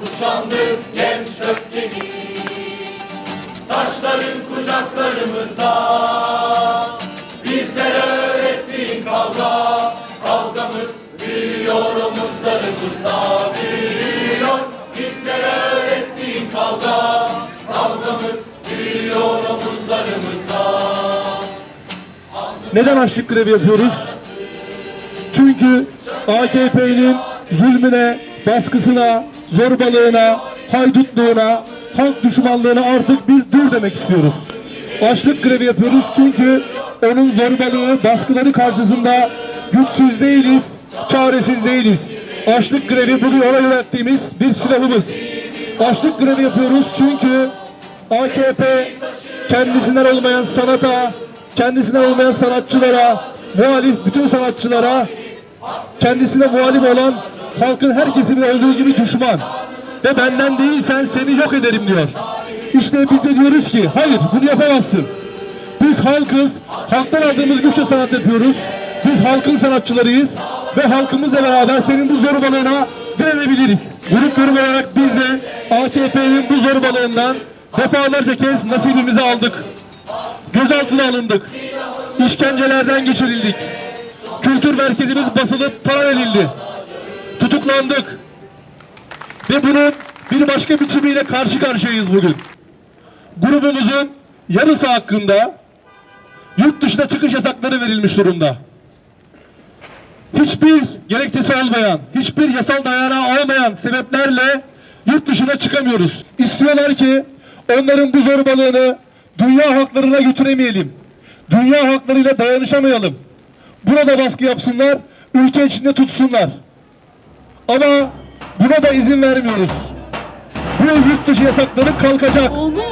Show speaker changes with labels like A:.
A: Kuşandık genç öfkemiz Neden açlık grevi yapıyoruz? Çünkü AKP'nin zulmüne, baskısına, zorbalığına, haydutluğuna, halk düşmanlığına artık bir dur demek istiyoruz. Açlık grevi yapıyoruz çünkü onun zorbalığı, baskıları karşısında güçsüz değiliz, çaresiz değiliz. Açlık grevi bugün ona yönelttiğimiz bir silahımız. Açlık grevi yapıyoruz çünkü AKP kendisinden olmayan sanata, kendisinden olmayan sanatçılara, muhalif bütün sanatçılara, kendisine muhalif olan halkın her kesiminde olduğu gibi düşman. Ve benden değilsen seni yok ederim diyor. İşte biz de diyoruz ki hayır bunu yapamazsın. Biz halkız, halktan aldığımız güçle sanat yapıyoruz. Biz halkın sanatçılarıyız ve halkımızla beraber senin bu zorbalığına direnebiliriz. Grup yorum olarak biz de AKP'nin bu zorbalığından defalarca kez nasibimizi aldık. Gözaltına alındık. İşkencelerden geçirildik. Kültür merkezimiz basılıp talan edildi. Tutuklandık. Ve bunun bir başka biçimiyle karşı karşıyayız bugün. Grubumuzun yarısı hakkında yurt dışına çıkış yasakları verilmiş durumda. Hiçbir gerekçesi olmayan, hiçbir yasal dayanağı olmayan sebeplerle yurt dışına çıkamıyoruz. İstiyorlar ki onların bu zorbalığını dünya halklarına götüremeyelim. Dünya halklarıyla dayanışamayalım. Burada baskı yapsınlar, ülke içinde tutsunlar. Ama buna da izin vermiyoruz. Bu yurt dışı yasakları kalkacak.
B: Olmaz.